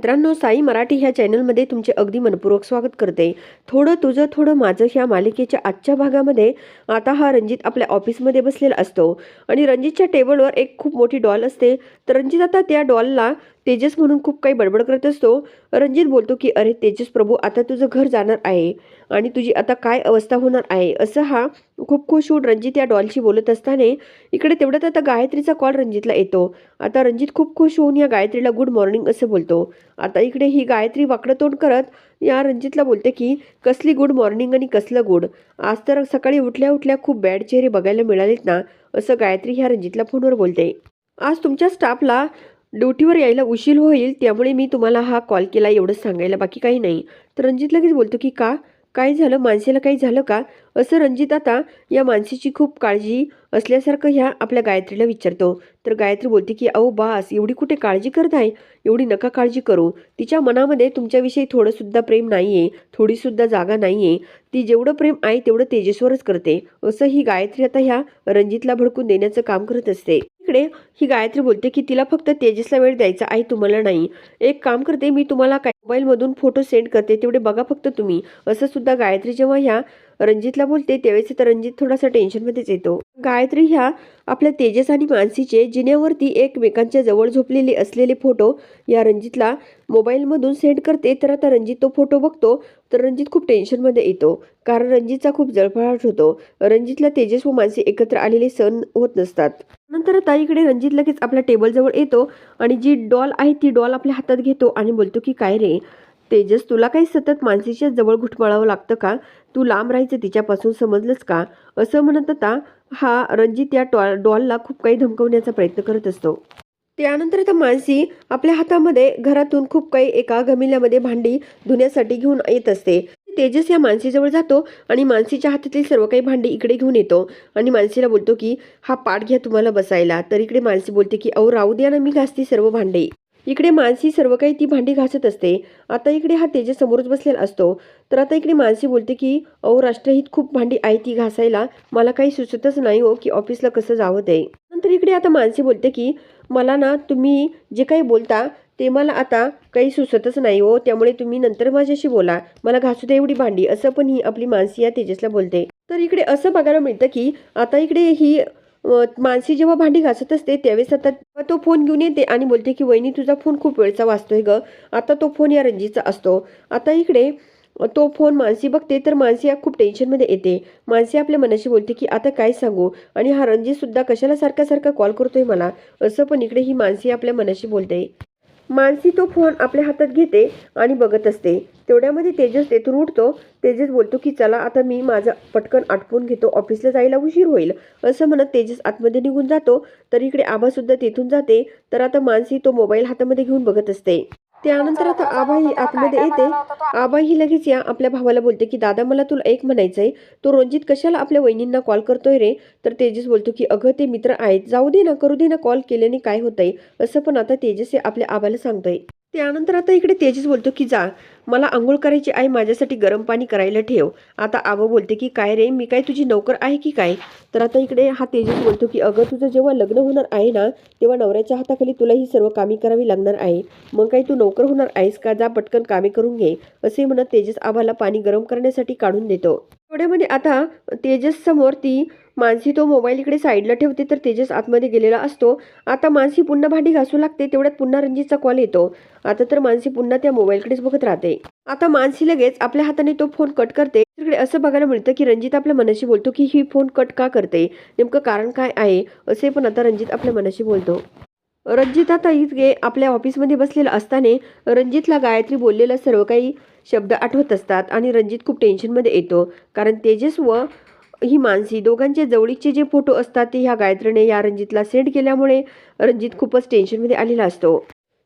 मित्रांनो साई मराठी ह्या चॅनलमध्ये तुमचे अगदी मनपूर्वक स्वागत करते. थोडं तुझं थोडं माझं ह्या मालिकेच्या आजच्या भागामध्ये आता हा रणजित आपल्या ऑफिसमध्ये बसलेला असतो. आणि रणजितच्या टेबलवर एक खूप मोठी डॉल असते. तर रणजित आता त्या डॉलला तेजस म्हणून खूप काही बडबड करत असतो. रणजित बोलतो की अरे तेजस प्रभू आता तुझं घर जाणार आहे आणि तुझी आता काय अवस्था होणार आहे? असं हा खूप खुश होऊन रणजित या डॉलशी बोलत असताना इकडे तेवढ्यात आता गायत्रीचा कॉल रणजितला येतो. आता रणजित खूप खुश होऊन या गायत्रीला गुड मॉर्निंग असं बोलतो. आता इकडे ही गायत्री वाकडं तोंड करत या रणजितला बोलते की कसली गुड मॉर्निंग आणि कसलं गुड आज तर सकाळी उठल्या उठल्या खूप बॅड चेहरे बघायला मिळालेत ना असं गायत्री ह्या रणजितला फोनवर बोलते. आज तुमच्या स्टाफला ड्युटीवर यायला उशीर होईल त्यामुळे मी तुम्हाला हा कॉल केला एवढंच सांगायला बाकी काही नाही. तर रणजित लगेच बोलतो की का? काय झालं? माणसेला काही झालं का? असं रणजित आता या माणसाची खूप काळजी असल्यासारखं ह्या आपल्या गायत्रीला विचारतो. तर गायत्री बोलते की अहो बास एवढी कुठे काळजी करत आहे? एवढी नका काळजी करू. तिच्या मनामध्ये तुमच्याविषयी थोडंसुद्धा प्रेम नाही आहे थोडीसुद्धा जागा नाही आहे ती जेवढं प्रेम आहे तेवढं तेजस्वरच करते. असं ही गायत्री आता ह्या रणजितला भडकून देण्याचं काम करत असते. इकडे ही गायत्री बोलते की तिला फक्त तेजसला वेळ द्यायचा आहे तुम्हाला नाही. एक काम करते मी तुम्हाला काय मोबाईलमधून फोटो सेंड करते तेवढे बघा फक्त तुम्ही. असं सुद्धा गायत्री जेव्हा ह्या रणजितला बोलते त्यावेळेस तर रणजित थोडासा टेन्शनमध्येच येतो. गायत्री ह्या आपल्या तेजस आणि मानसीचे जिन्यावरती एकमेकांच्या जवळ झोपलेले असलेले फोटो या रणजितला मोबाईलमधून सेंड करते तर आता रणजित तो फोटो बघतो तर रणजित खूप टेन्शनमध्ये येतो. कारण रणजितचा खूप जळफळाट होतो. रणजितला तेजस व मानसी एकत्र आलेले सण होत नसतात. नंतर आता इकडे रणजित लगेच आपल्या टेबलजवळ येतो आणि जी डॉल आहे ती डॉल आपल्या हातात घेतो आणि बोलतो की काय रे? तेजस तुला काही सतत मानसीच्या जवळ घुटमाळावं लागतं का? तू लांब राहायचं तिच्यापासून समजलंच का? असं म्हणत आता हा रणजित या टॉ डॉलला खूप काही धमकवण्याचा प्रयत्न करत असतो. त्यानंतर आता मानसी आपल्या हातामध्ये घरातून खूप काही एका गमिल्यामध्ये भांडी धुण्यासाठी घेऊन येत असते. तेजस या मानसीजवळ जातो आणि मानसीच्या हातातील सर्व काही भांडी इकडे घेऊन येतो. आणि मानसीला बोलतो की हा पाठ घ्या तुम्हाला बसायला. तर इकडे मानसी बोलते की अहो राहू द्या ना मी घासते सर्व भांडे. इकडे मानसी सर्व काही ती भांडी घासत असते. आता इकडे हा तेजस समोरच बसलेला असतो. तर आता इकडे मानसी बोलते की अहो राष्ट्रहित खूप भांडी आहे ती घासायला. मला काही सुचतच नाही हो की ऑफिसला कसं जावं ते. नंतर इकडे आता मानसी बोलते की मला ना तुम्ही जे काही बोलता ते मला आता काही सुचतच नाही हो त्यामुळे तुम्ही नंतर माझ्याशी बोला. मला घासू दे एवढी भांडी असं पण ही आपली मानसी या तेजसला बोलते. तर इकडे असं बघायला मिळतं की आता इकडे ही मानसी जेव्हा भांडी घासत असते त्यावेळेस आता तो फोन घेऊन येते आणि बोलते की वहिनी तुझा फोन खूप वेळचा वाचतोय ग. आता तो फोन या रणजीतचा असतो. आता इकडे तो फोन मानसी बघते तर मानसी खूप टेन्शनमध्ये येते. मानसी आपल्या मनाशी बोलते की आता काय सांगू? आणि हा रणजित सुद्धा कशाला सारखा सारखा कॉल करतोय मला असं पण इकडे ही मानसी आपल्या मनाशी बोलते. मानसी तो फोन आपल्या हातात घेते आणि बघत असते. तेवढ्यामध्ये तेजस तेथून उठतो तेजस बोलतो की चला आता मी माझं पटकन आटपून घेतो. ऑफिसला जायला उशीर होईल. असं म्हणत तेजस आतमध्ये निघून जातो. तर इकडे आभासुद्धा तेथून जाते. तर आता मानसी तो मोबाईल हातामध्ये घेऊन बघत असते. त्यानंतर आता आबाही आतमध्ये येते. आबाही लगेच या आपल्या भावाला बोलते की दादा मला तुला एक म्हणायचंय. तो रणजित कशाला आपल्या वहिनींना कॉल करतोय रे? तर तेजस बोलतो की अगं ते मित्र आहेत. जाऊ दे ना करू दे ना कॉल केल्याने काय होतंय? असं पण आता तेजस हे आपल्या आबाला सांगतोय. त्यानंतर आता इकडे तेजस बोलतो की जा. मला आंघोळ करायची आहे माझ्यासाठी गरम पाणी करायला ठेव. आता आबा बोलते की काय रे मी काय तुझी नोकर आहे की काय? तर आता इकडे हा तेजस बोलतो की अगं तुझं जेव्हा लग्न होणार आहे ना तेव्हा नवऱ्याच्या हाताखाली तुला ही सर्व कामे करावी लागणार आहे. मग काही तू नोकर होणार आहेस का? जा पटकन कामे करून घे. असे म्हणत तेजस आबाला पाणी गरम करण्यासाठी काढून देतो. थोड्यामध्ये आता तेजस समोर ती मानसी तो मोबाईल इकडे साईडला ठेवते तर तेजस आतमध्ये गेलेला असतो. आता मानसी पुन्हा भांडी घासू लागते तेवढ्यात पुन्हा रणजितचा कॉल येतो. आता तर मानसी पुन्हा त्या मोबाईलकडेच बघत राहते. आता मानसी लगेच आपल्या हाताने तो फोन कट करते. तिकडे असं बघायला मिळतं की रणजित आपल्या मनाशी बोलतो की ही फोन कट का करते? नेमकं कारण काय आहे? असे पण आता रणजित आपल्या मनाशी बोलतो. रणजित आता इतके आपल्या ऑफिसमध्ये बसलेला असताना रणजितला गायत्री बोललेला सर्व काही शब्द आठवत असतात आणि रणजित खूप टेन्शनमध्ये येतो. कारण तेजस व ही मानसी दोघांचे जवळीकचे जे फोटो असतात ते ह्या गायत्रीने या रणजितला सेंड केल्यामुळे रणजित खूपच टेन्शनमध्ये आलेला असतो.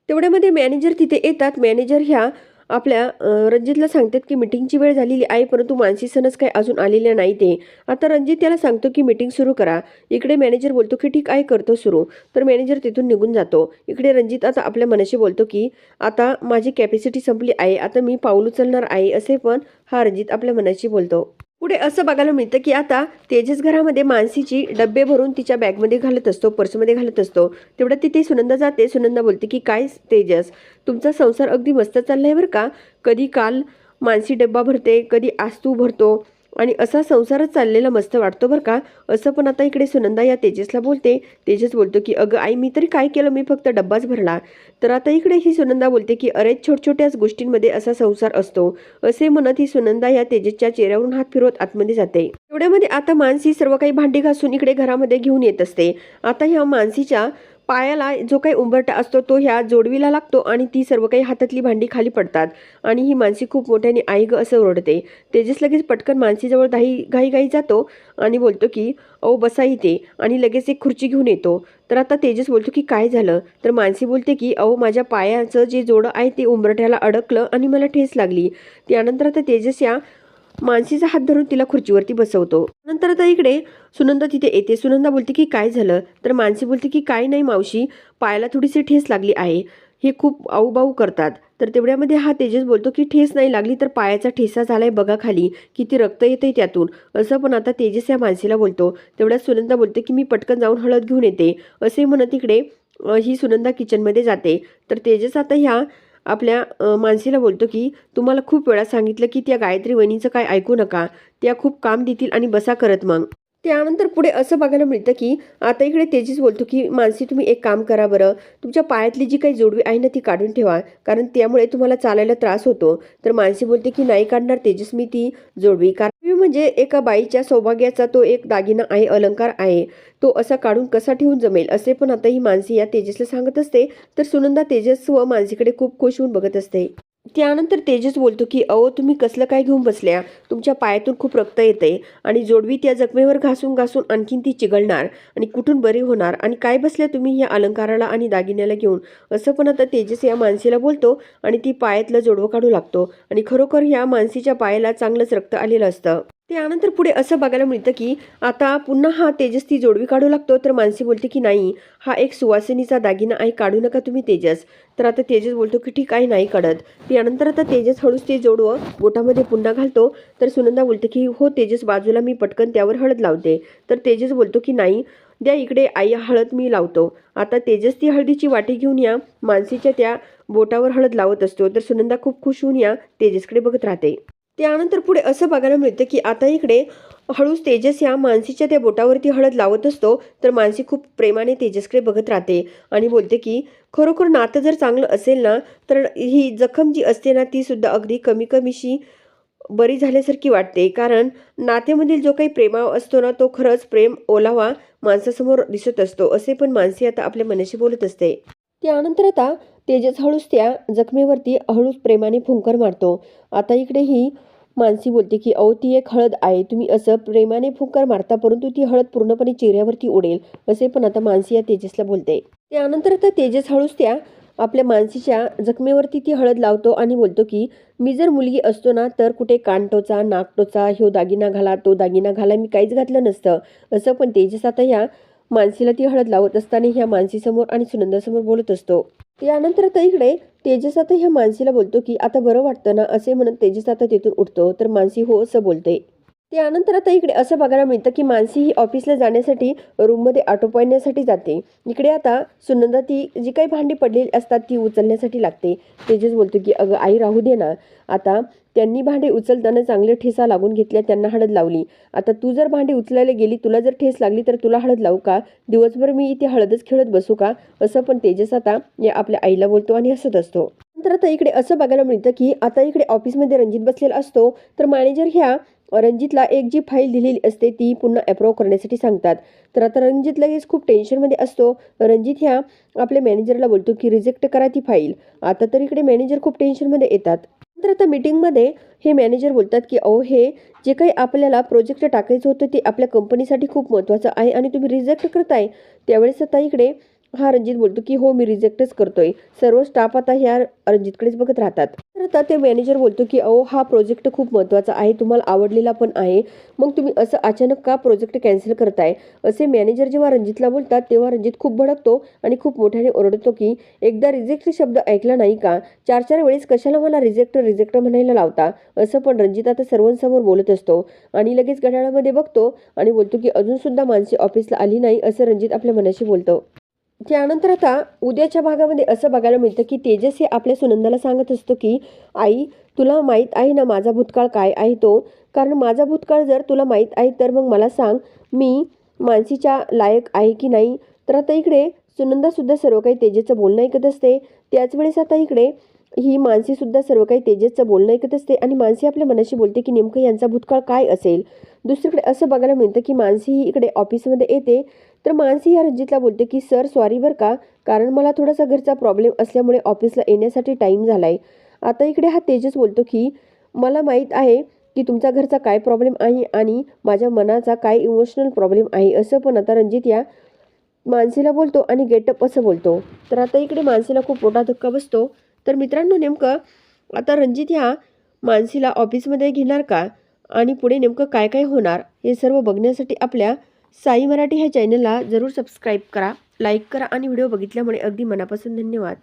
तेवढ्यामध्ये मॅनेजर तिथे येतात. मॅनेजर ह्या आपल्या रणजितला सांगतात की मिटिंगची वेळ झालेली आहे परंतु मानसी सणच काही अजून आलेल्या नाही ते आता रणजित त्याला सांगतो की मिटिंग सुरू करा. इकडे मॅनेजर बोलतो की ठीक आहे करतो सुरू. तर मॅनेजर तिथून निघून जातो. इकडे रणजित आता आपल्या मनाशी बोलतो की आता माझी कॅपॅसिटी संपली आहे. आता मी पाऊल उचलणार आहे. असे पण हा रणजित आपल्या मनाशी बोलतो. पुढे असं बघायला मिळतं की आता तेजस घरामध्ये मानसीची डब्बे भरून तिच्या बॅगमध्ये घालत असतो पर्समध्ये घालत असतो. तेवढं तिथे सुनंदा जाते. सुनंदा बोलते की काय तेजस तुमचा संसार अगदी मस्त चाललाय बरं का? कधी काल मानसी डब्बा भरते कधी आस्तू भरतो आणि असा संसारच चाललेला मस्त वाटतो बरं का? असं पण आता इकडे सुनंदा या तेजसला बोलते. तेजस बोलतो की अगं आई मी तरी काय केलं? मी फक्त डब्बाच भरला. तर आता इकडे ही सुनंदा बोलते की अरे छोट छोट्याच गोष्टींमध्ये असा संसार असतो. असे म्हणत ही सुनंदा या तेजसच्या चेहऱ्यावरून हात फिरवत आतमध्ये जाते. एवढ्यामध्ये आता मानसी सर्व काही भांडी घासून इकडे घरामध्ये घेऊन येत असते. आता ह्या मानसीच्या पायाला जो काही उंबरटा असतो तो ह्या जोडवीला लागतो आणि ती सर्व काही हातातली भांडी खाली पडतात. आणि ही मानसी खूप मोठ्याने आई ग असं ओरडते. तेजस लगेच पटकन मानसीजवळ घाई घाई घाई जातो आणि बोलतो की अहो बसा इथे. आणि लगेच एक खुर्ची घेऊन येतो. तर आता तेजस बोलतो की काय झालं? तर मानसी बोलते की अहो माझ्या पायाचं जे जोडं आहे ते उंबरठ्याला अडकलं आणि मला ठेस लागली. त्यानंतर आता तेजस या मानसीचा हात धरून तिला खुर्चीवरती बसवतो. नंतर आता इकडे सुनंदा तिथे येते. सुनंदा बोलते की काय झालं? तर मानसी बोलते की काय नाही मावशी पायाला थोडीशी ठेस लागली आहे. हे खूप आऊबाऊ करतात. तर तेवढ्यामध्ये हा तेजस बोलतो की ठेस नाही लागली तर पायाचा ठेसा झालाय बघा खाली. किती रक्त येतंय त्यातून. असं पण आता तेजस या मानसीला बोलतो. तेवढ्यात सुनंदा बोलते की मी पटकन जाऊन हळद घेऊन येते. असे म्हणत इकडे ही सुनंदा किचनमध्ये जाते. तर तेजस आता ह्या आपल्या मानसीला बोलतो की तुम्हाला खूप वेळा सांगितलं की त्या गायत्री वहिनीचं काय ऐकू नका. त्या खूप काम देतील आणि बसा करत मग. त्यानंतर पुढे असं बघायला मिळतं की आता इकडे तेजीस बोलतो की मानसी तुम्ही एक काम करा बरं. तुमच्या पायातली जी काही जोडवी आहे ना ती काढून ठेवा. कारण त्यामुळे तुम्हाला चालायला त्रास होतो. तर मानसी बोलते की नाही काढणार तेजस मी ती जोडवी. कारण म्हणजे एका बाईच्या सौभाग्याचा तो एक दागिना आहे अलंकार आहे. तो असा काढून कसा ठेवून जमेल? असे पण आता ही मानसी या तेजसला सांगत असते. तर सुनंदा तेजस व मानसीकडे खूप खुश होऊन बघत असते. त्यानंतर तेजस बोलतो की अहो तुम्ही कसलं काय घेऊन बसल्या? तुमच्या पायातून खूप रक्त येते आणि जोडवी त्या जखमेवर घासून घासून आणखीन ती चिघळणार आणि कुठून बरी होणार? आणि काय बसल्या तुम्ही या अलंकाराला आणि दागिन्याला घेऊन? असं पण आता तेजस या मानसीला बोलतो आणि ती पायातलं जोडवं काढू लागतो. आणि खरोखर ह्या मानसीच्या पायाला चांगलंच रक्त आलेलं असतं. त्यानंतर पुढे असं बघायला मिळतं की आता पुन्हा हा तेजस ती जोडवी काढू लागतो तर मानसी बोलते की नाही हा एक सुवासिनीचा दागिना आहे काढू नका तुम्ही तेजस. तर आता तेजस बोलतो की ठीक आहे नाही काढत. त्यानंतर आता तेजस हळूच ते जोडवं बोटामध्ये पुन्हा घालतो. तर सुनंदा बोलते की हो तेजस बाजूला मी पटकन त्यावर हळद लावते. तर तेजस बोलतो की नाही द्या इकडे आई हळद मी लावतो. आता तेजस ती हळदीची वाटी घेऊन या. मानसीच्या त्या बोटावर हळद लावत असतो. तर सुनंदा खूप खुश होऊन या. तेजसकडे बघत राहते. त्यानंतर पुढे असं बघायला मिळतं की आता इकडे हळूच तेजस या मानसीच्या त्या बोटावरती हळद लावत असतो तर मानसी खूप प्रेमाने तेजसकडे बघत राहते आणि बोलते की खरोखर नातं जर चांगलं असेल ना तर ही जखम जी असते ना ती सुद्धा अगदी कमी कमीशी बरी झाल्यासारखी वाटते. कारण नात्यामधील जो काही प्रेमाव असतो ना तो खरंच प्रेम ओलावा माणसासमोर दिसत असतो असे पण मानसी आता आपल्या मनाशी बोलत असते. त्यानंतर आता तेजस हळूच त्या जखमेवरती हळूच प्रेमाने फुंकर मारतो. आता इकडे ही मानसी बोलते की अहो ती एक हळद आहे. तुम्ही असं प्रेमाने फुंकर मारता परंतु ती हळद पूर्णपणे चेहऱ्यावरती उडेल असे पण आता मानसी या तेजसला बोलते. त्यानंतर आता तेजस हळूच त्या आपल्या मानसीच्या जखमेवरती ती हळद लावतो आणि बोलतो की मी जर मुलगी असतो ना तर कुठे कानटोचा नाकटोचा ह्यो दागिना घाला तो दागिना घाला मी काहीच घातलं नसतं. असं पण तेजस आता ह्या मानसीला ती हळद लावत असताना ह्या मानसीसमोर आणि सुनंदासमोर बोलत असतो. त्यानंतर आता इकडे तेजस आता ह्या मानसीला बोलतो की आता बरं वाटतं ना? असे म्हणत तेजस आता तिथून उठतो. तर मानसी हो असं बोलते. त्यानंतर आता इकडे असं बघायला मिळतं की मानसी ही ऑफिसला जाण्यासाठी रूममध्ये ऑटो पाहण्यासाठी जाते. इकडे आता सुनंदा ती जी काही भांडी पडलेली असतात ती उचलण्यासाठी लागते. तेजस बोलतो की अगं आई राहू दे ना. आता त्यांनी भांडे उचलताना चांगले ठेसा लागून घेतल्या त्यांना हळद लावली. आता तू जर भांडे उचलायला गेली तुला जर ठेस लागली तर तुला हळद लावू का? दिवसभर मी इथे हळदच खेळत बसू का? असं पण तेजस आता या आपल्या आईला बोलतो आणि हसत असतो. नंतर आता इकडे असं बघायला मिळतं की आता इकडे ऑफिसमध्ये रणजित बसलेला असतो. तर मॅनेजर ह्या रणजितला एक जी फाईल दिलेली असते ती पुन्हा अप्रूव्ह करण्यासाठी सांगतात. तर आता रणजित लगेच खूप टेन्शनमध्ये असतो. रणजित ह्या आपल्या मॅनेजरला बोलतो की रिजेक्ट करा ती फाईल. आता तर इकडे मॅनेजर खूप टेन्शनमध्ये येतात. तर आता मीटिंगमध्ये हे मॅनेजर बोलतात की अहो हे जे काही आपल्याला प्रोजेक्ट टाकायचं होतं ते आपल्या कंपनीसाठी खूप महत्त्वाचं आहे आणि तुम्ही रिजेक्ट करताय. त्यावेळेस आता इकडे हा रणजित बोलतो की हो मी रिजेक्टच करतोय. सर्व स्टाफ आता ह्या रणजितकडेच बघत राहतात. तर आता ते मॅनेजर बोलतो की अहो हा प्रोजेक्ट खूप महत्त्वाचा आहे. तुम्हाला आवडलेला पण आहे. मग तुम्ही असं अचानक का प्रोजेक्ट कॅन्सल करताय? असे मॅनेजर जेव्हा रणजितला बोलतात तेव्हा रणजित खूप भडकतो आणि खूप मोठ्याने ओरडतो की एकदा रिजेक्ट शब्द ऐकला नाही का? चार चार वेळेस कशाला मला रिजेक्ट रिजेक्ट म्हणायला लावता? असं पण रणजित आता सर्वांसमोर बोलत असतो आणि लगेच घड्याळामध्ये बघतो आणि बोलतो की अजून सुद्धा माणसे ऑफिसला आली नाही असं रणजित आपल्या मनाशी बोलतो. त्यानंतर आता उद्याच्या भागामध्ये असं बघायला मिळतं की तेजस हे आपल्या सुनंदाला सांगत असतो की आई तुला माहीत आहे ना माझा भूतकाळ काय आहे तो? कारण माझा भूतकाळ जर तुला माहीत आहे तर मग मला सांग मी मानसीच्या लायक आहे की नाही? तर आता इकडे सुनंदासुद्धा सर्व काही तेजेचं बोलणं ऐकत असते. त्याच वेळेस आता इकडे ही मानसीसुद्धा सर्व काही तेजसचं बोलणं ऐकत असते आणि मानसी आपल्या मनाशी बोलते की नेमकं यांचा भूतकाळ काय असेल? दुसरीकडे असं बघायला मिळतं की मानसी ही इकडे ऑफिसमध्ये येते. तर मानसी या रणजितला बोलते की सर सॉरी बरं का. कारण मला थोडासा घरचा प्रॉब्लेम असल्यामुळे ऑफिसला येण्यासाठी टाईम झाला आहे आता इकडे हा तेजस बोलतो की मला माहीत आहे की तुमचा घरचा काय प्रॉब्लेम आहे आणि माझ्या मनाचा काय इमोशनल प्रॉब्लेम आहे असं पण आता रणजित या मानसीला बोलतो आणि गेटअप असं बोलतो. तर आता इकडे मानसीला खूप मोठा धक्का बसतो. तर मित्रांनो नेमकं आता रणजित ह्या मानसीला ऑफिसमध्ये घेणार का? आणि पुढे नेमकं काय काय होणार? हे सर्व बघण्यासाठी आपल्या साई मराठी ह्या चॅनलला जरूर सबस्क्राईब करा लाईक करा आणि व्हिडिओ बघितल्यामुळे अगदी मनापासून धन्यवाद.